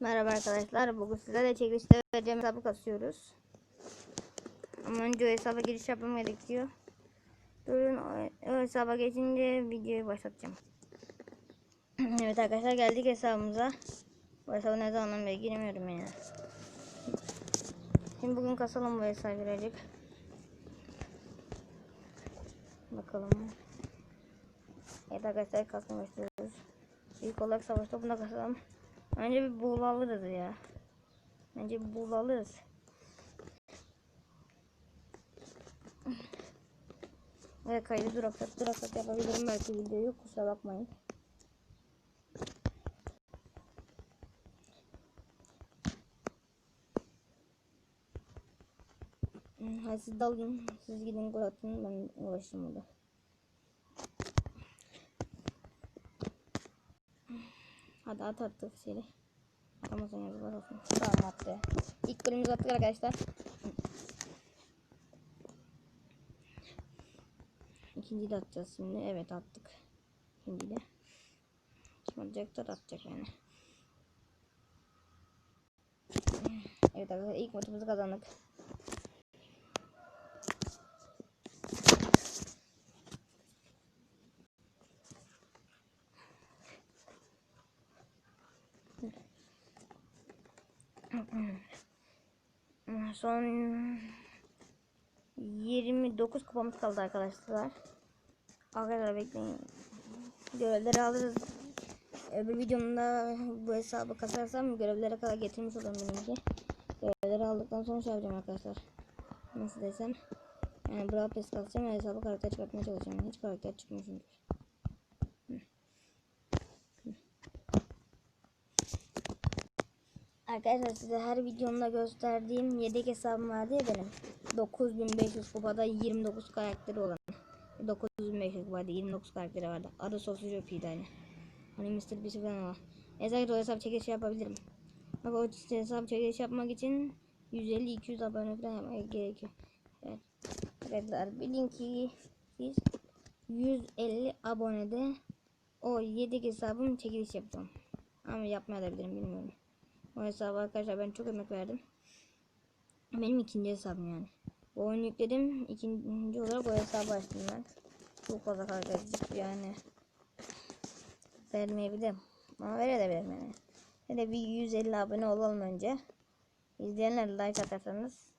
Merhaba arkadaşlar. Bugün sizlerle çekilişte vereceğim hesabı kasıyoruz. Ama önce o hesaba giriş yapmam gerekiyor. Durun o, hesaba geçince videoyu başlatacağım. evet arkadaşlar geldik hesabımıza. Bu hesabı ne zamandan beri giremiyorum yani. Şimdi bugün kasalım bu hesabı birazcık. Bakalım. Evet arkadaşlar kasmaya başlıyoruz. İlk olarak savaşta buna kasalım. Önce bir buğulu alırız ya. Önce bir buğulu alırız. Ve kaydı duraksak duraksak yapabilirim belki videoyu kusura bakmayın. Hadi siz dalın. Siz gidin gol. Ben uğraşayım burada. Hadi at artık seri. Atamazsan yazılar olsun. Tamam attı. İlk golümüzü attık arkadaşlar. İkinciyi de atacağız şimdi. Evet attık. İkinciyi de. Kim atacak da atacak yani. Evet arkadaşlar ilk maçımızı kazandık. Son 29 kupamız kaldı arkadaşlar. Arkadaşlar bekleyin. Görevleri alırız. Öbür videomda bu hesabı kasarsam görevlere kadar getirmiş olurum benimki. Görevleri aldıktan sonra şey yapacağım arkadaşlar. Nasıl desem. Yani Brawl Pass kasacağım ve hesabı karakter çıkartmaya çalışacağım. Hiç karakter çıkmıyor çünkü. Arkadaşlar size her videomda gösterdiğim yedek hesabım vardı ya benim. 9500 kupada 29 karakteri olan. 9500 kupada 29 karakteri vardı. Adı sosyal jopiydi hani. Hani Mr. Beast falan var. Özellikle o hesap çekilişi yapabilirim. Bak o hesap çekilişi yapmak için 150-200 abone falan yapmak gerekiyor. Evet. Arkadaşlar bilin ki siz 150 abonede o yedek hesabım çekiliş yapacağım. Ama yapmayabilirim bilmiyorum. O hesabı arkadaşlar ben çok emek verdim. Benim ikinci hesabım yani. Bu oyunu yükledim. ikinci olarak o hesabı açtım ben. Çok fazla karakter yani. Vermeyebilirim. Ama verebilirim yani. Hele bir 150 abone olalım önce. İzleyenler like atarsanız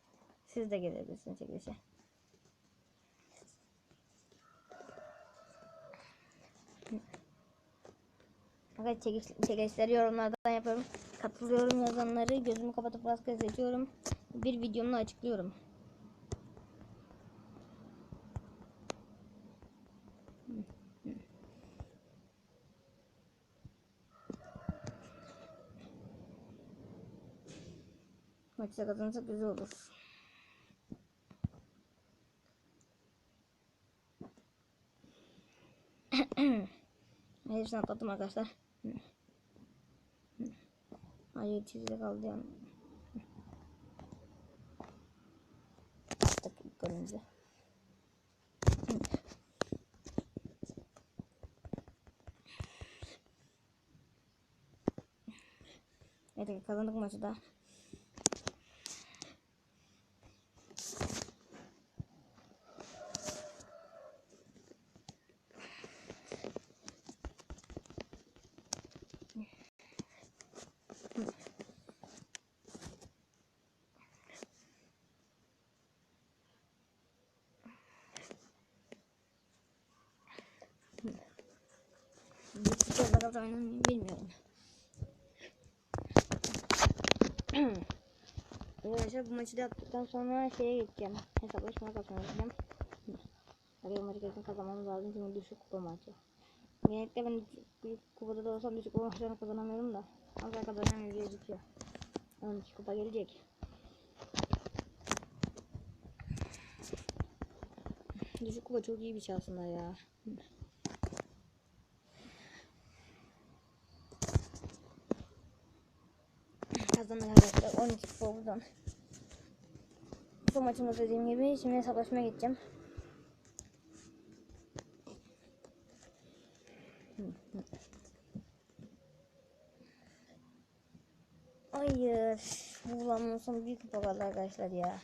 siz de gelebilirsiniz çekilişe. Evet çekiş, çekilişleri yorumlardan yapıyorum. Katılıyorum yazanları gözümü kapatıp rastgele seçiyorum. Bir videomda açıklıyorum. Maçta kazanırsak güzel olur. Hepsini atlattım arkadaşlar. Hayır çizgi kaldı yani. Attık ilk golümüzü. Evet kazandık maçı da. Bakalım oynamayı bilmiyorum. Arkadaşlar bu maçı da yaptıktan sonra şeye geçeceğim. Hesaplaşmaya kazanacağım. Tabii bu maçı kesin kazanmamız lazım çünkü düşük kupa maçı. Genellikle ben büyük kupada da olsam düşük kupa maçlarını kazanamıyorum da. Ben kazanacağım gözüküyor. 12 kupa gelecek. Düşük kupa çok iyi bir şey aslında ya. Kazandık arkadaşlar 12 kupa buradan. Bu maçımız dediğim gibi şimdi hesaplaşmaya gideceğim. Hayır. Bu bulanmanın sonu büyük kupa kaldı arkadaşlar ya.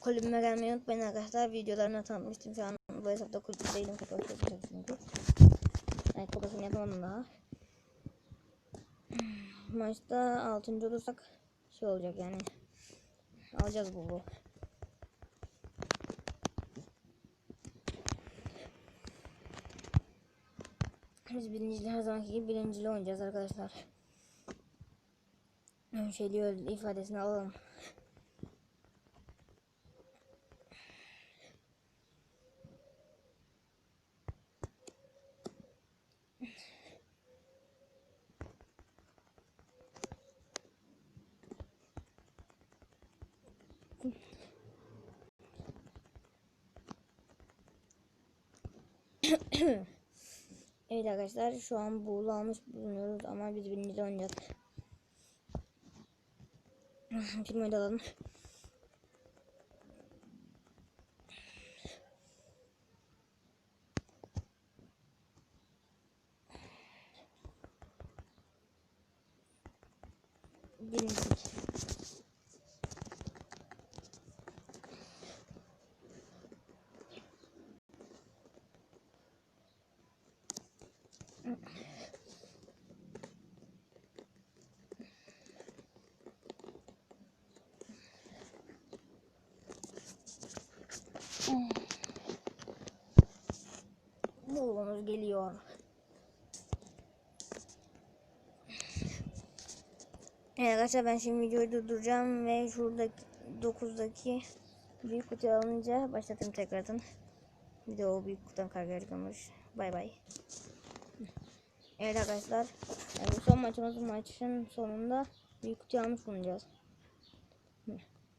Kulübüme gelmeyi unutmayın arkadaşlar. Videolarını tanıtmıştım. Şu an bu hesapta kulüpte değilim. Kupa çekeceğim çünkü. Yani kupasını yapamadım daha. Maçta 6. olursak şey olacak yani. Alacağız bu bu. Biz birincili her zamanki gibi birincili oynayacağız arkadaşlar. Şeyli ifadesini alalım. Evet arkadaşlar şu an buğulu almış bulunuyoruz ama biz birinci oynayacağız. Da alalım. Birincilik. Buğulumuz geliyor. Evet arkadaşlar ben şimdi videoyu durduracağım ve şuradaki 9'daki büyük kutuyu alınca başlatayım tekrardan. Bir de o büyük kutudan karga çıkmış. Bay bay. Evet arkadaşlar yani son maçımız maçın sonunda büyük kutuyu almış bulunacağız.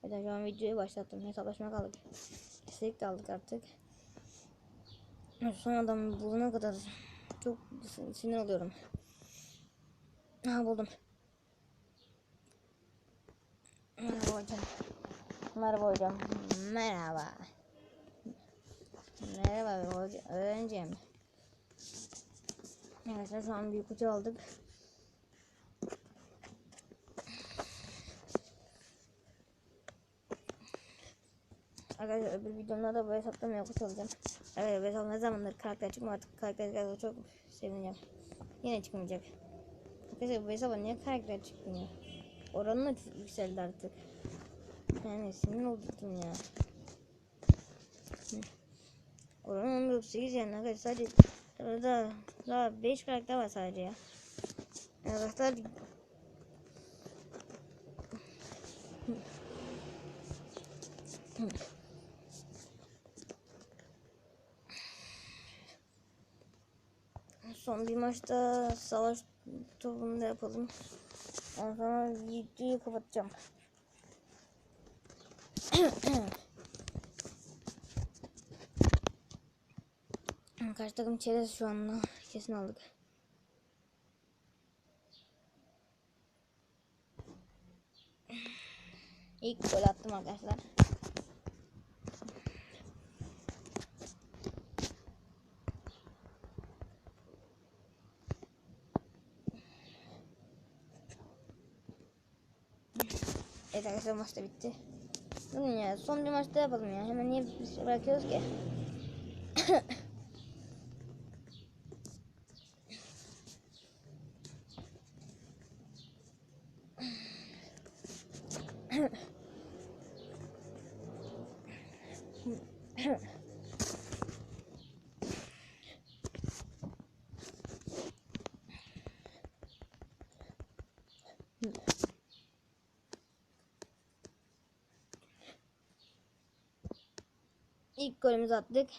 Evet şu an videoyu başlattım. Hesaplaşma kaldık. Kesinlikle aldık artık. Son adam bulana kadar çok sin- sinir oluyorum. Ha buldum. Merhaba hocam. Merhaba hocam. Merhaba. Merhaba hocam. Öğrencim. Evet şu an büyük kutu aldık. Arkadaşlar öbür videomda da bu hesapta mı yokuş alacağım. Evet bu hesap ne zamandır karakter çıkma artık karakter çıkarsa çok sevineceğim. Yine çıkmayacak. Arkadaşlar bu hesaba niye karakter çıkmıyor? Oranı yükseldi artık. Yani sinir oldum ya. Hı. Oranı 19 yani arkadaşlar sadece daha, daha 5 karakter var sadece ya. Arkadaşlar Son bir maçta savaş topunda yapalım. Ondan sonra videoyu kapatacağım. Karşı takım çerez şu anda kesin aldık. İlk gol attım arkadaşlar. Arkadaşlar maç da bitti. Bugün ya son bir maçta yapalım ya. Hemen niye bırakıyoruz ki? İlk golümüzü attık.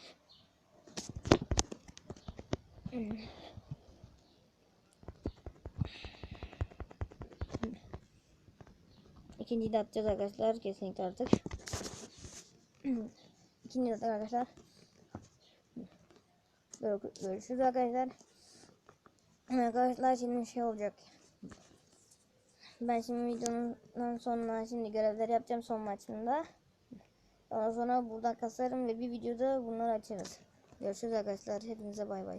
İkinciyi de atacağız arkadaşlar. Kesinlikle artık. İkinciyi de attık arkadaşlar. Gör- Görüşürüz arkadaşlar. Arkadaşlar şimdi şey olacak. Ben şimdi videonun sonuna şimdi görevleri yapacağım son maçında. Ondan sonra buradan kasarım ve bir videoda bunları açarız. Görüşürüz arkadaşlar. Hepinize bay bay.